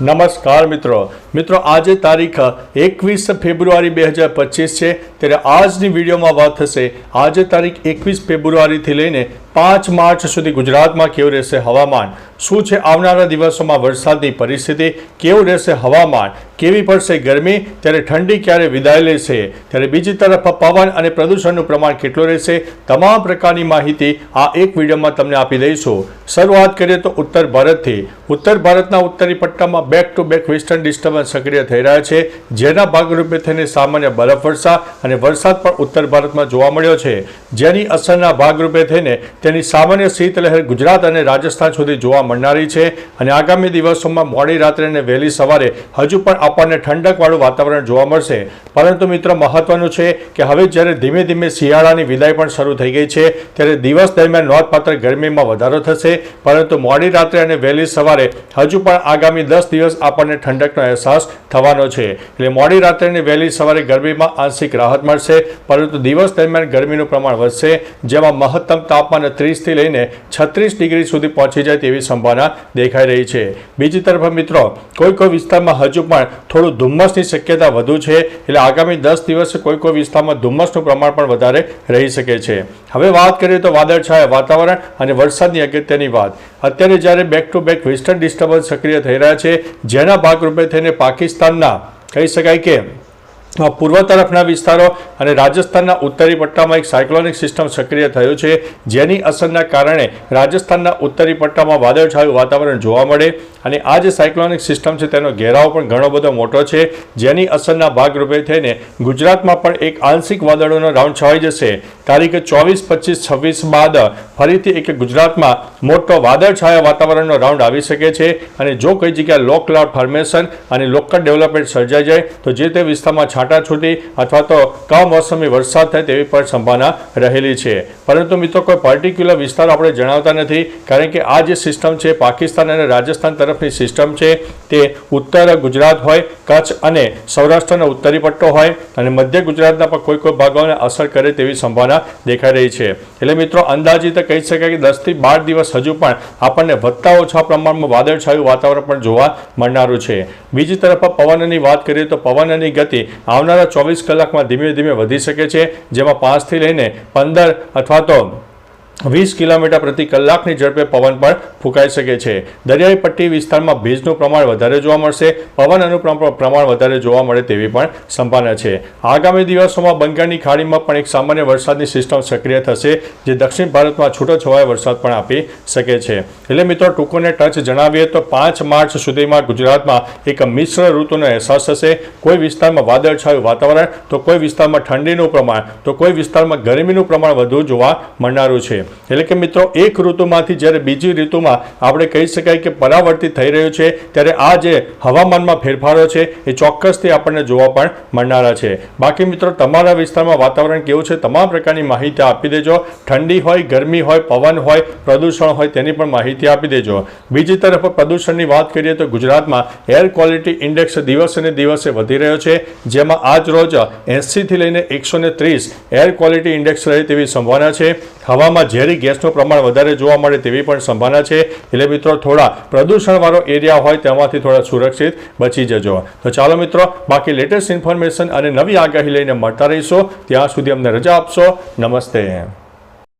નમસ્કાર મિત્રો. મિત્રો, આજે તારીખ એકવીસ ફેબ્રુઆરી બે હજાર પચીસ છે. ત્યારે આજની વિડીયોમાં વાત થશે. આજે તારીખ એકવીસ ફેબ્રુઆરીથી લઈને પાંચ માર્ચ સુધી ગુજરાતમાં કેવું રહેશે હવામાન? શું છે આવનારા દિવસોમાં વરસાદની પરિસ્થિતિ? કેવું રહેશે હવામાન? કેવી પડશે ગરમી? ત્યારે ઠંડી ક્યારે વિદાય લેશે? ત્યારે બીજી તરફ પવન અને પ્રદૂષણનું પ્રમાણ કેટલું રહેશે? તમામ પ્રકારની માહિતી આ એક વિડીયોમાં તમને આપી દઈશું. શરૂઆત કરીએ તો ઉત્તર ભારતથી. ઉત્તર ભારતના ઉત્તરી પટ્ટામાં back to back western disturbance સક્રિય થઈ રહ્યા છે. જેના ભાગરૂપે થઈને સામાન્ય બરફવર્ષા અને વરસાદ પણ ઉત્તર ભારતમાં જોવા મળ્યો છે. જેની અસરના ભાગરૂપે થઈને તેની સામાન્ય શીતલહેર ગુજરાત અને રાજસ્થાન સુધી જોવા મળનારી છે અને આગામી દિવસોમાં મોડી રાત્રે અને વહેલી સવારે હજુ પણ આપણને ઠંડકવાળું વાતાવરણ જોવા મળશે. પરંતુ મિત્રો, મહત્વનું છે કે હવે જ્યારે ધીમે ધીમે શિયાળાની વિદાય પણ શરૂ થઈ ગઈ છે, ત્યારે દિવસ દરમિયાન નોંધપાત્ર ગરમીમાં વધારો થશે. પરંતુ મોડી રાત્રે અને વહેલી સવારે હજુ પણ આગામી દસ દિવસ આપણને ઠંડકનો અહેસાસ થવાનો છે. એટલે મોડી રાત્રે અને વહેલી સવારે ગરમીમાં આંશિક રાહત મળશે, પરંતુ દિવસ દરમિયાન ગરમીનું પ્રમાણ વધશે, જેમાં મહત્તમ તાપમાન ત્રીસથી લઈને છત્રીસ ડિગ્રી સુધી પહોંચી જાય તેવી સંભાવના દેખાઈ રહી છે. બીજી તરફ મિત્રો કોઈ કોઈ વિસ્તારમાં હજુ પણ થોડું ધુમ્મસની શક્યતા વધુ છે, એટલે આગામી દસ દિવસે કોઈ કોઈ વિસ્તારમાં ધુમ્મસનું પ્રમાણ પણ વધારે રહી શકે છે. હવે વાત કરીએ તો વાદળછાયા વાતાવરણ અને વરસાદની અગત્યની વાત. અત્યારે જ્યારે back to back western disturbance સક્રિય થઈ રહ્યા છે, જેના ભાગરૂપે થઈને પાકિસ્તાનના, કહી શકાય કે પૂર્વ તરફના વિસ્તારો અને રાજસ્થાનના ઉત્તરી પટ્ટામાં એક સાયક્લોનિક સિસ્ટમ સક્રિય થયું છે, જેની અસરના કારણે રાજસ્થાનના ઉત્તરી પટ્ટામાં વાદળછાયું વાતાવરણ જોવા મળે અને આ જે સાયક્લોનિક સિસ્ટમ છે તેનો ઘેરાવ પણ ઘણો બધો મોટો છે, જેની અસરના ભાગરૂપે થઈને ગુજરાતમાં પણ એક આંશિક વાદળોનો રાઉન્ડ છવાઈ જશે. તારીખ ચોવીસ, પચીસ, છવ્વીસ બાદ ફરીથી એક ગુજરાતમાં મોટો વાદળછાયા વાતાવરણનો રાઉન્ડ આવી શકે છે અને જો કઈ જગ્યાએ લો ક્લાઉડ ફોર્મેશન અને લોકલ ડેવલપમેન્ટ સર્જાઈ જાય, તો જે તે વિસ્તારમાં છાંટાછૂટી અથવા તો કમોસમી વરસાદ થાય તેવી પણ સંભાવના રહેલી છે. પરંતુ મિત્રો કોઈ પર્ટિક્યુલર વિસ્તાર આપણે જણાવતા નથી, કારણ કે આ જે સિસ્ટમ છે, પાકિસ્તાન અને રાજસ્થાન તરફની સિસ્ટમ છે, તે ઉત્તર ગુજરાત હોય, કચ્છ અને સૌરાષ્ટ્રનો ઉત્તરી પટ્ટો હોય અને મધ્ય ગુજરાતના પણ કોઈ કોઈ ભાગોને અસર કરે તેવી સંભાવના દેખાઈ રહી છે. એટલે મિત્રો, અંદાજિત કહી શકાય કે દસથી બાર દિવસ હજુ પણ આપણને વધતા ઓછા પ્રમાણમાં વાદળછાયું વાતાવરણ પણ જોવા મળનારું છે. બીજી તરફ પવનની વાત કરીએ તો પવનની ગતિ આવનારા ચોવીસ કલાકમાં ધીમે ધીમે વધી શકે છે જેમાં પાંચથી લઈને પંદર અથવા તો વીસ કિલોમીટર પ્રતિ કલાકની ઝડપે પવન પણ ફૂંકાઈ શકે છે. દરિયાઈ પટ્ટી વિસ્તારમાં ભેજનું પ્રમાણ વધારે જોવા મળશે પવનનું પ્ર- પ્રમાણ વધારે જોવા મળે તેવી પણ સંભાવના છે. આગામી દિવસોમાં બંગાળની ખાડીમાં પણ એક સામાન્ય વરસાદની સિસ્ટમ સક્રિય થશે, જે દક્ષિણ ભારતમાં છૂટોછવાયો વરસાદ પણ આપી શકે છે. એટલે મિત્રો, ટૂંકોને ટચ જણાવીએ તો પાંચ માર્ચ સુધીમાં ગુજરાતમાં એક મિશ્ર ઋતુનો અહેસાસ થશે. કોઈ વિસ્તારમાં વાદળછાયું વાતાવરણ, તો કોઈ વિસ્તારમાં ઠંડીનું પ્રમાણ, તો કોઈ વિસ્તારમાં ગરમીનું પ્રમાણ વધુ જોવા મળનારું છે. એટલે કે મિત્રો, એક ઋતુમાંથી જ્યારે બીજી ઋતુમાં આપણે કહી શકાય કે પરાવર્તિત થઈ રહ્યું છે, ત્યારે આ જે હવામાનમાં ફેરફારો છે, એ ચોક્કસથી આપણને જોવા પણ મળનારા છે. બાકી મિત્રો, તમારા વિસ્તારમાં વાતાવરણ કેવું છે, તમામ પ્રકારની માહિતી આપી દેજો. ઠંડી હોય, ગરમી હોય, પવન હોય, પ્રદૂષણ હોય, તેની પણ માહિતી આપી દેજો. બીજી તરફ પ્રદૂષણની વાત કરીએ તો ગુજરાતમાં એર ક્વોલિટી ઇન્ડેક્સ દિવસે દિવસે વધી રહ્યો છે, જેમાં આજ રોજ એંસીથી લઈને એકસો ત્રીસ એર ક્વોલિટી ઇન્ડેક્સ રહે તેવી સંભાવના છે. હવામાં ઝેરી ગેસનું પ્રમાણ વધારે જોવા મળે તેવી પણ સંભાવના છે. એટલે મિત્રો, થોડા પ્રદૂષણવાળો એરિયા હોય તેમાંથી થોડા સુરક્ષિત બચી જજો. તો ચાલો મિત્રો, બાકી લેટેસ્ટ ઇન્ફોર્મેશન અને નવી આગાહી લઈને મળતા રહીશો. ત્યાં સુધી અમને રજા આપશો. નમસ્તે.